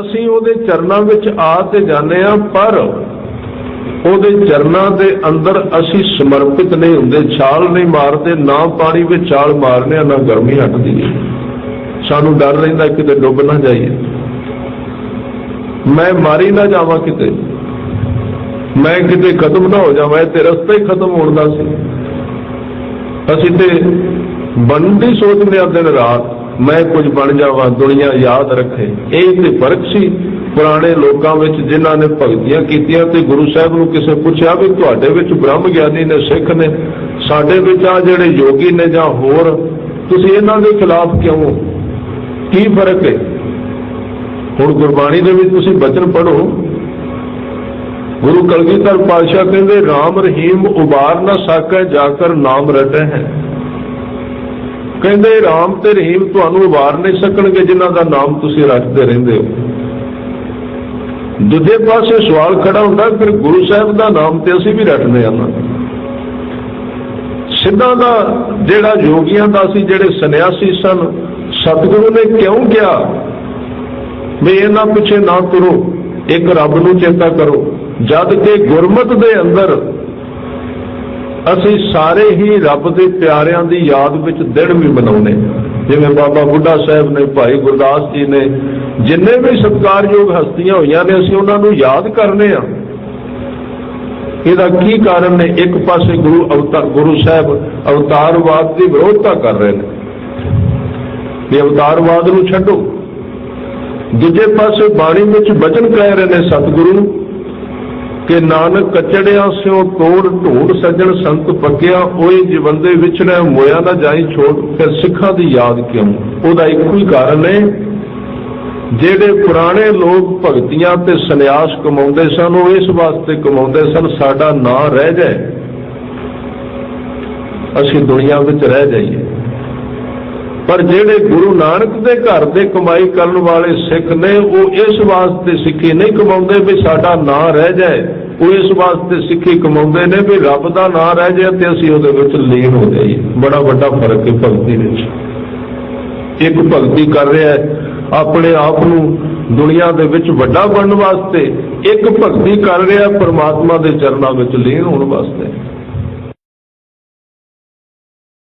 ਅਸੀਂ ਉਹਦੇ ਚਰਨਾਂ ਵਿੱਚ ਆ ਤੇ ਜਾਂਦੇ ਆ ਪਰ ਉਹਦੇ ਚਰਨਾਂ ਦੇ ਅੰਦਰ ਅਸੀਂ ਸਮਰਪਿਤ ਨਹੀਂ ਹੁੰਦੇ, ਛਾਲ ਨਹੀਂ ਮਾਰਦੇ, ਨਾ ਪਾਣੀ ਵਿੱਚ ਛਾਲ ਮਾਰਨੇ, ਨਾ ਗਰਮੀ ਹਟਦੀ ਹੈ। ਸਾਨੂੰ ਡਰ ਰਹਿੰਦਾ ਕਿਤੇ ਡੁੱਬ ਨਾ ਜਾਈਏ। ਮੈਂ ਮਾਰੀ ਨਾ ਜਾਵਾਂ ਕਿਤੇ। ਮੈਂ ਕਿਤੇ ਖਤਮ ਨਾ ਹੋ ਜਾਵਾਂ, ਇਹ ਤੇ ਰਸਤਾ ਹੀ ਖਤਮ ਹੋਣ ਦਾ ਸੀ। ਅਸੀਂ ਤੇ ਬਣਨ ਦੀ ਸੋਚਦੇ ਆ ਦਿਨ ਰਾਤ ਮੈਂ ਕੁਝ ਬਣ ਜਾਵਾਂ, ਦੁਨੀਆ ਯਾਦ ਰੱਖੇ। ਇਹ ਤੇ ਫ਼ਰਕ ਸੀ ਪੁਰਾਣੇ ਲੋਕਾਂ ਵਿੱਚ ਜਿਨ੍ਹਾਂ ਨੇ ਭਗਤੀਆਂ ਕੀਤੀਆਂ ਤੇ ਗੁਰੂ ਸਾਹਿਬ ਨੂੰ ਕਿਸੇ ਪੁੱਛਿਆ ਵੀ ਤੁਹਾਡੇ ਵਿੱਚ ਬ੍ਰਹਮ ਗਿਆਨੀ ਨੇ, ਸਿੱਖ ਨੇ, ਸਾਡੇ ਵਿੱਚ ਆ ਜਿਹੜੇ ਯੋਗੀ ਨੇ ਜਾਂ ਹੋਰ, ਤੁਸੀਂ ਇਹਨਾਂ ਦੇ ਖਿਲਾਫ ਕਿਉਂ? ਕੀ ਫ਼ਰਕ ਹੈ? ਹੁਣ ਗੁਰਬਾਣੀ ਦੇ ਵਿੱਚ ਤੁਸੀਂ ਬਚਨ ਪੜੋ ਗੁਰੂ ਕਲਗੀਧਰ ਪਾਤਸ਼ਾਹ ਕਹਿੰਦੇ RAM ਰਹੀਮ ਉਬਾਰ ਨਾ ਸਕੈ, ਜਾਕਰ ਨਾਮ ਰਟੈ ਹੈ। ਕਹਿੰਦੇ, ਰਾਮ ਤੇ ਰਹੀਮ ਤੁਹਾਨੂੰ ਉਬਾਰ ਨਹੀਂ ਸਕਣਗੇ ਜਿਨ੍ਹਾਂ ਦਾ ਨਾਮ ਤੁਸੀਂ ਰੱਖਦੇ ਰਹਿੰਦੇ ਹੋ। ਦੂਜੇ ਪਾਸੇ ਸਵਾਲ ਖੜਾ ਹੁੰਦਾ, ਫਿਰ ਗੁਰੂ ਸਾਹਿਬ ਦਾ ਨਾਮ ਤੇ ਅਸੀਂ ਵੀ ਰੱਖਦੇ ਹਾਂ ਨਾ। ਸਿੱਧਾਂ ਦਾ ਜਿਹੜਾ ਯੋਗੀਆਂ ਦਾ ਸੀ, ਜਿਹੜੇ ਸੰਨਿਆਸੀ ਸਨ, ਸਤਿਗੁਰੂ ਨੇ ਕਿਉਂ ਕਿਹਾ, ਵੀ ਇਹਨਾਂ ਪਿੱਛੇ ਨਾ ਤੁਰੋ, ਇੱਕ ਰੱਬ ਨੂੰ ਚਿੰਤਾ ਕਰੋ, ਜਦ ਕਿ ਗੁਰਮਤ ਦੇ ਅੰਦਰ ਅਸੀਂ ਸਾਰੇ ਹੀ ਰੱਬ ਦੇ ਪਿਆਰਿਆਂ ਦੀ ਯਾਦ ਵਿੱਚ ਦਿਨ ਵੀ ਮਨਾਉਂਦੇ ਜਿਵੇਂ ਬਾਬਾ ਬੁੱਢਾ ਸਾਹਿਬ ਨੇ, ਭਾਈ ਗੁਰਦਾਸ ਜੀ ਨੇ, ਜਿੰਨੇ ਵੀ ਸਤਿਕਾਰਯੋਗ ਹਸਤੀਆਂ ਹੋਈਆਂ ਨੇ, ਅਸੀਂ ਉਹਨਾਂ ਨੂੰ ਯਾਦ ਕਰਨੇ ਆ ਇਹਦਾ ਕੀ ਕਾਰਨ ਨੇ? ਇੱਕ ਪਾਸੇ ਗੁਰੂ ਅਵਤਾਰ ਗੁਰੂ ਸਾਹਿਬ ਅਵਤਾਰਵਾਦ ਦੀ ਵਿਰੋਧਤਾ ਕਰ ਰਹੇ ਨੇ। ਵੀ ਅਵਤਾਰਵਾਦ ਨੂੰ ਛੱਡੋ। ਦੂਜੇ ਪਾਸੇ ਬਾਣੀ ਵਿੱਚ ਵਚਨ ਕਹਿ ਰਹੇ ਨੇ, ਸਤਿਗੁਰੂ ਕਿ ਨਾਨਕ ਕਚੜਿਆ ਸਿਓ ਤੋੜ ਢੂੜ ਸੱਜਣ ਸੰਤ ਪੱਕਿਆ ਓਏ ਜੀਵੰਦੇ ਵਿਛੜਿਆ ਮੋਇਆ ਨਾ ਜਾਈ ਛੋਟ, ਫਿਰ ਸਿੱਖਾਂ ਦੀ ਯਾਦ ਕਿਉਂ? ਉਹਦਾ ਇੱਕੋ ਹੀ ਕਾਰਨ ਹੈ ਜਿਹੜੇ ਪੁਰਾਣੇ ਲੋਕ ਭਗਤੀਆਂ ਤੇ ਸੰਨਿਆਸ ਕਮਾਉਂਦੇ ਸਨ, ਉਹ ਇਸ ਵਾਸਤੇ ਕਮਾਉਂਦੇ ਸਨ, ਸਾਡਾ ਨਾਂ ਰਹਿ ਜਾਏ। ਅਸੀਂ ਦੁਨੀਆ ਵਿੱਚ ਰਹਿ ਜਾਈਏ। ਪਰ ਜਿਹੜੇ ਗੁਰੂ ਨਾਨਕ ਦੇ ਘਰ ਦੇ ਕਮਾਈ ਕਰਨ ਵਾਲੇ ਸਿੱਖ ਨੇ, ਉਹ ਇਸ ਵਾਸਤੇ ਸਿੱਖੀ ਨਹੀਂ ਕਮਾਉਂਦੇ ਵੀ ਸਾਡਾ ਨਾਂ ਰਹਿ ਜਾਏ। ਉਹ ਇਸ ਵਾਸਤੇ ਸਿੱਖੀ ਕਮਾਉਂਦੇ ਨੇ ਵੀ ਰੱਬ ਦਾ ਨਾਂ ਰਹਿ ਜਾਏ ਤੇ ਅਸੀਂ ਉਹਦੇ ਵਿੱਚ ਲੀਨ ਹੋ ਜਾਈਏ। ਬੜਾ ਵੱਡਾ ਫ਼ਰਕ ਹੈ ਭਗਤੀ ਵਿੱਚ। ਇੱਕ ਭਗਤੀ ਕਰ ਰਿਹਾ ਹੈ, ਆਪਣੇ ਆਪ ਨੂੰ ਦੁਨੀਆ ਦੇ ਵਿੱਚ ਵੱਡਾ ਬਣਨ ਵਾਸਤੇ। ਇੱਕ ਭਗਤੀ ਕਰ ਰਿਹਾ ਪਰਮਾਤਮਾ ਦੇ ਚਰਨਾਂ ਵਿੱਚ ਲੀਨ ਹੋਣ ਵਾਸਤੇ।